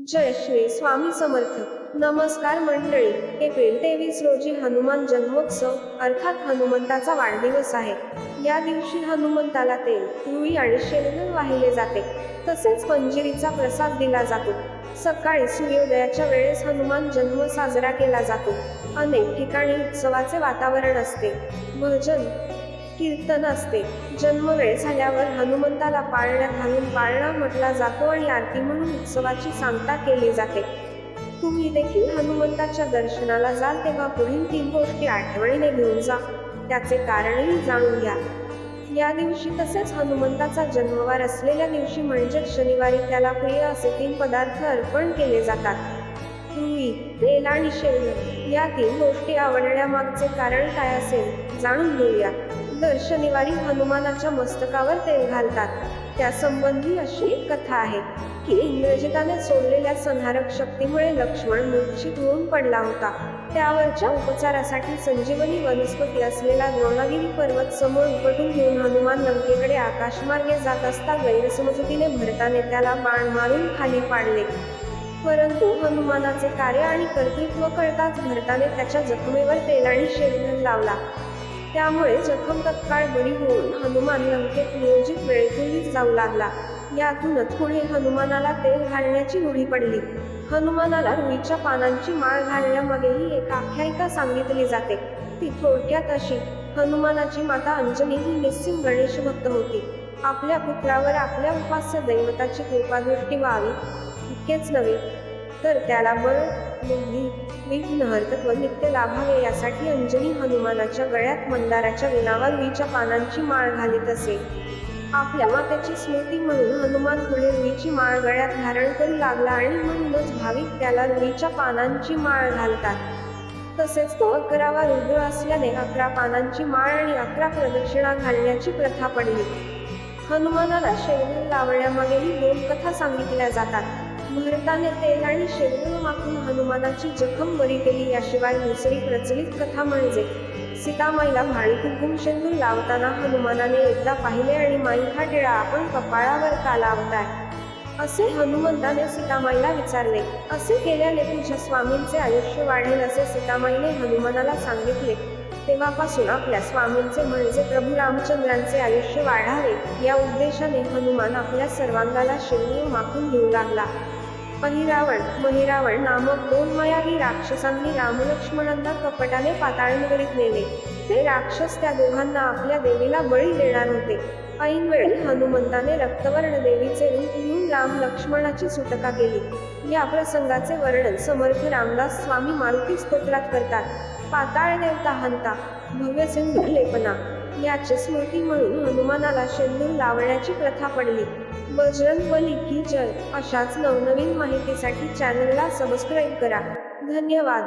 जय श्री स्वामी समर्थ. नमस्कार मंडळी. एप्रिल तेवीस रोजी हनुमान जन्मोत्सव अर्थात हनुमंताचा वाढदिवस आहे. या दिवशी हनुमंताला तेल रुई आणि शेंगण वाहिले जाते. तसेच पंजिरीचा प्रसाद दिला जातो. सकाळी सूर्योदयाच्या वेळेस हनुमान जन्म साजरा केला जातो. अनेक ठिकाणी उत्सवाचे वातावरण असते. भजन कीर्तन असते. जन्मवेळ झाल्यावर हनुमंताला पाळण्यात घालून पाळणा म्हटला जातो आणि आरती म्हणून उत्सवाची सांगता केली जाते. तुम्ही देखील हनुमंताच्या दर्शनाला जाल तेव्हा पुढील तीन गोष्टी आठवणीने घेऊन जा. त्याचे कारणही जाणून घ्या. या दिवशी तसेच हनुमंताचा जन्मवार असलेल्या दिवशी म्हणजेच शनिवारी त्याला प्रिय असे तीन पदार्थ अर्पण केले जातात. रुई तेल आणि शेंग या तीन गोष्टी आवडण्यामागचे कारण काय असेल जाणून घेऊया. दर शनिवारी हनुमानाच्या मस्तकावर तेल घालतात. त्यासंबंधी अशी एक कथा आहे की इंग्रजिताने सोडलेल्या संहारक शक्तीमुळे लक्ष्मण मूर्छित होऊन पडला होता. त्यावरच्या उपचारासाठी संजीवनी वनस्पती असलेला द्रोणागिरी पर्वत समोर उपटून घेऊन हनुमान लंकेकडे आकाशमार्गे जात असता गैरसमजुतीने भरताने त्याला बाण मारून खाली पाडले. परंतु हनुमानाचे कार्य आणि कर्तृत्व कळताच भरताने त्याच्या जखमेवर तेल आणि शेंगण लावला. त्यामुळे जखम तत्काळ बरी होऊन हनुमान लंकेत नियोजित वेळेतही जाऊ लागला. यातूनच पुढे हनुमानाला तेल घालण्याची रूढी पडली. हनुमानाला रुईच्या पानांची माळ घालण्यामागेही एक आख्यायिका सांगितली जाते. ती थोडक्यात अशी हनुमानाची माता अंजनी ही निस्सिम गणेश भक्त होती. आपल्या पुत्रावर आपल्या उपास्य दैवताची कृपादृष्टी व्हावी. इतकेच नव्हे तर त्याला बळ बुद्धी विघ्न हरतत्व नित्य लाभावे यासाठी अंजनी हनुमानाच्या गळ्यात मंदाराच्या विनावर रुईच्या पानांची माळ घालीत असे. आपल्या मात्याची स्मृती म्हणून हनुमान पुढे रुईची माळ गळ्यात धारण करू लागला आणि म्हणूनच भाविक त्याला रुईच्या पानांची माळ घालतात. तसेच तो अकरावा रुद्र असल्याने अकरा पानांची माळ आणि अकरा प्रदक्षिणा घालण्याची प्रथा पडली. हनुमानाला शैली लावण्यामागेही दोन कथा सांगितल्या जातात. भारताने तेल आणि शेंगण माखून हनुमानाची जखम बरी केली याशिवाय दुसरी प्रचलित कथा म्हणजे. सीतामाईला भाळी कुंकुम शेंदूर लावताना हनुमानाने एकदा पाहिले आणि माई हा टिळा आपण कपाळावर का लावताय? असे हनुमंताने सीतामाईला विचारले. असे केल्याने तुझ्या स्वामींचे आयुष्य वाढेल असे सीतामाईने हनुमानाला सांगितले. तेव्हापासून आपल्या स्वामींचे म्हणजे प्रभू रामचंद्रांचे आयुष्य वाढावे या उद्देशाने हनुमान आपल्या सर्वांगाला शेंगूर माखून घेऊ लागला. पहिरावण महिरावण नामक दोन मयाही राक्षसांनी रामलक्ष्मणांना कपटाने पाताळनगरीत नेले. ते राक्षस त्या दोघांना आपल्या देवीला बळी देणार होते. ऐनवेळी हनुमंताने रक्तवर्ण देवीचे रूप घेऊन राम लक्ष्मणाची सुटका केली. या प्रसंगाचे वर्णन समर्थ रामदास स्वामी मारुती स्तोत्रात करतात. पाताळ देवता हंता भव्य सिंधू लेपना याची स्मृती म्हणून हनुमानाला शेंदूर लावण्याची प्रथा पडली. बजरंग बली की जय. अशाच नवनवीन माहितीसाठी चॅनलला सबस्क्राईब करा. धन्यवाद.